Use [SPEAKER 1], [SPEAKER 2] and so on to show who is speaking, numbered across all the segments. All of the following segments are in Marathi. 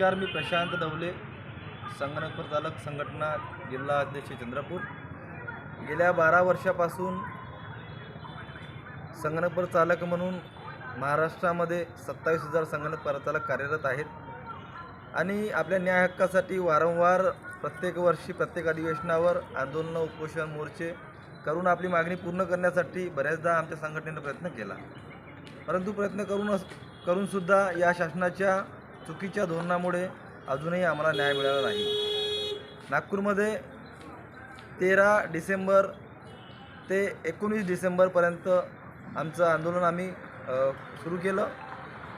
[SPEAKER 1] नमस्कार मी प्रशांत दवले संगणकपूर चालक संघटना जिल्हा अध्यक्ष चंद्रपूर. गेल्या बारा वर्षापासून संगणकपूर चालक म्हणून महाराष्ट्रामध्ये सत्तावीस हजार संगणक परचालक कार्यरत आहेत. आणि आपल्या न्याय हक्कासाठी वारंवार प्रत्येक वर्षी प्रत्येक अधिवेशनावर आंदोलनं उपोषण मोर्चे करून आपली मागणी पूर्ण करण्यासाठी बऱ्याचदा आमच्या संघटनेनं प्रयत्न केला. परंतु प्रयत्न करून करूनसुद्धा या शासनाच्या चुकीच्या धोरणामुळे अजूनही आम्हाला न्याय मिळाला नाही. नागपूरमध्ये तेरा डिसेंबर ते एकोणीस डिसेंबरपर्यंत आमचं आंदोलन आम्ही सुरू केलं.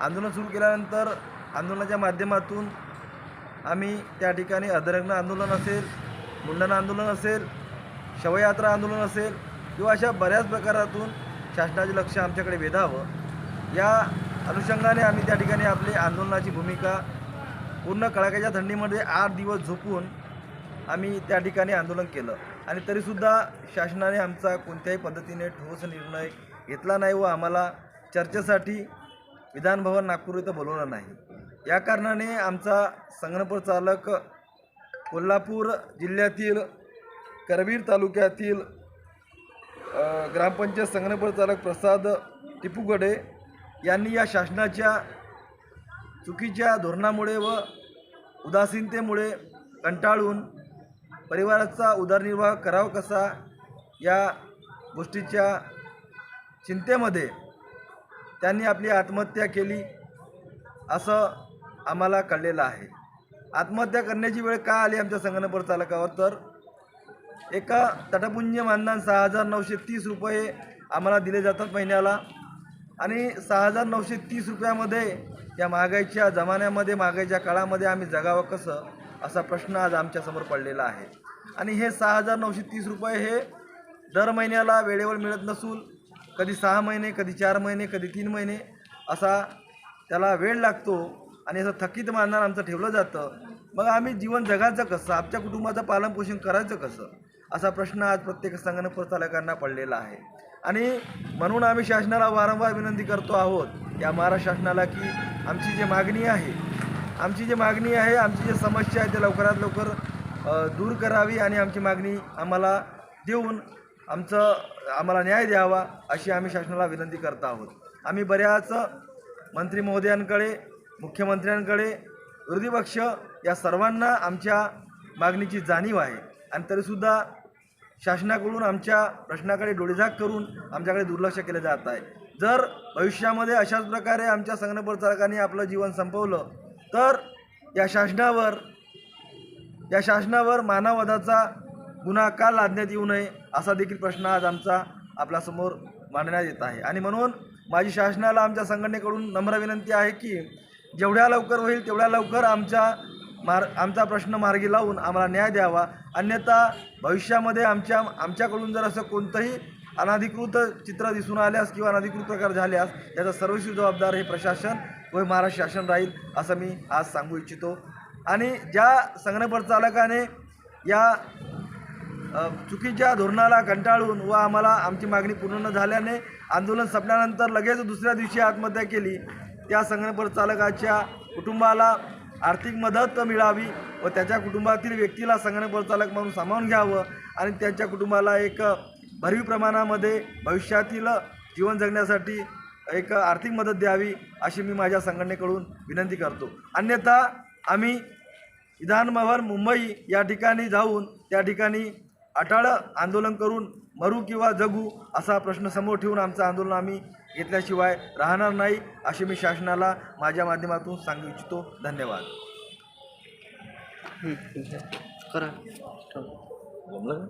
[SPEAKER 1] आंदोलन सुरू केल्यानंतर आंदोलनाच्या माध्यमातून आम्ही त्या ठिकाणी अधरग्न आंदोलन असेल मुंडन आंदोलन असेल शवयात्रा आंदोलन असेल किंवा अशा बऱ्याच प्रकारातून शासनाचे लक्ष आमच्याकडे वेधावं या अनुषंगाने आम्ही त्या ठिकाणी आपली आंदोलनाची भूमिका पूर्ण कडाक्याच्या थंडीमध्ये आठ दिवस झोपून आम्ही त्या ठिकाणी आंदोलन केलं. आणि तरीसुद्धा शासनाने आमचा कोणत्याही पद्धतीने ठोस निर्णय घेतला नाही व आम्हाला चर्चेसाठी विधानभवन नागपूर इथं बोलवलं नाही. या कारणाने आमचा संगणपूर चालक कोल्हापूर जिल्ह्यातील करवीर तालुक्यातील ग्रामपंचायत संगणपूर चालक प्रसाद टिपूगडे यांनी या शासनाच्या चुकीच्या धोरणामुळे व उदासीनतेमुळे कंटाळून परिवाराचा उदरनिर्वाह करावा कसा या गोष्टीच्या चिंतेमध्ये त्यांनी आपली आत्महत्या केली असं आम्हाला कळलेलं आहे. आत्महत्या करण्याची वेळ का आली आमच्या संगणक चालकावर? तर एका तटपुंज मानधन सहा हजार नऊशे तीस रुपये आम्हाला दिले जातात महिन्याला. आणि सहा हजार नऊशे तीस रुपयामध्ये या महागाईच्या जमान्यामध्ये महागाईच्या काळामध्ये आम्ही जगावं कसं असा प्रश्न आज आमच्यासमोर पडलेला आहे. आणि हे सहा हजार नऊशे तीस रुपये हे दर महिन्याला वेळेवर मिळत नसून कधी सहा महिने कधी चार महिने कधी तीन महिने असा त्याला वेळ लागतो आणि असं थकीत मानणार आमचं ठेवलं जातं. मग आम्ही जीवन जगायचं कसं आमच्या कुटुंबाचं पालनपोषण करायचं कसं असा प्रश्न आज प्रत्येक संगणक चालकांना पडलेला आहे. आणि म्हणून आम्ही शासनाला वारंवार विनंती करतो आहोत या महाराष्ट्र शासनाला की आमची जी मागणी आहे आमची जी मागणी आहे आमची जी समस्या आहे ते लवकरात लवकर दूर करावी आणि आमची मागणी आम्हाला देऊन आमचं आम्हाला न्याय द्यावा अशी आम्ही शासनाला विनंती करत आहोत. आम्ही बऱ्याच मंत्री महोदयांकडे मुख्यमंत्र्यांकडे विरोधी पक्ष या सर्वांना आमच्या मागणीची जाणीव आहे. आणि तरीसुद्धा शासनाकडून आमच्या प्रश्नाकडे डोळेझाक करून आमच्याकडे दुर्लक्ष केलं जात आहे. जर भविष्यामध्ये अशाच प्रकारे आमच्या संगणक चालकाने आपलं जीवन संपवलं तर या शासनावर या शासनावर मानववधाचा गुन्हा का लादण्यात येऊ नये असा देखील प्रश्न आज आमचा आपल्यासमोर मांडण्यात येत आहे. आणि म्हणून माझी शासनाला आमच्या संघटनेकडून नम्र विनंती आहे की जेवढ्या लवकर होईल तेवढ्या लवकर आमच्या मार आमचा प्रश्न मार्गी लावून आम्हाला न्याय द्यावा. अन्यथा भविष्यामध्ये आमच्या आमच्याकडून जर असं कोणतंही अनाधिकृत चित्र दिसून आल्यास किंवा अनधिकृत प्रकार झाल्यास याचा सर्वस्वी जबाबदार हे प्रशासन व महाराष्ट्र शासन राहील असं मी आज सांगू इच्छितो. आणि ज्या संगणक चालकाने या चुकीच्या धोरणाला कंटाळून व आम्हाला आमची मागणी पूर्ण न झाल्याने आंदोलन संपल्यानंतर लगेच दुसऱ्या दिवशी आत्महत्या केली त्या संगणक चालकाच्या कुटुंबाला आर्थिक मदत मिळावी व त्याच्या कुटुंबातील व्यक्तीला संगणक चालक म्हणून सामावून घ्यावं आणि त्यांच्या कुटुंबाला एक भरीव प्रमाणामध्ये भविष्यातील जीवन जगण्यासाठी एक आर्थिक मदत द्यावी अशी मी माझ्या संघटनेकडून विनंती करतो. अन्यथा आम्ही विधानभवन मुंबई या ठिकाणी जाऊन त्या ठिकाणी अटाळ आंदोलन करून मरू किंवा जगू असा प्रश्न समोर ठेवून आमचं आंदोलन आम्ही घेतल्याशिवाय राहणार नाही अशी मी शासनाला माझ्या माध्यमातून सांगू इच्छितो. धन्यवाद.
[SPEAKER 2] करा.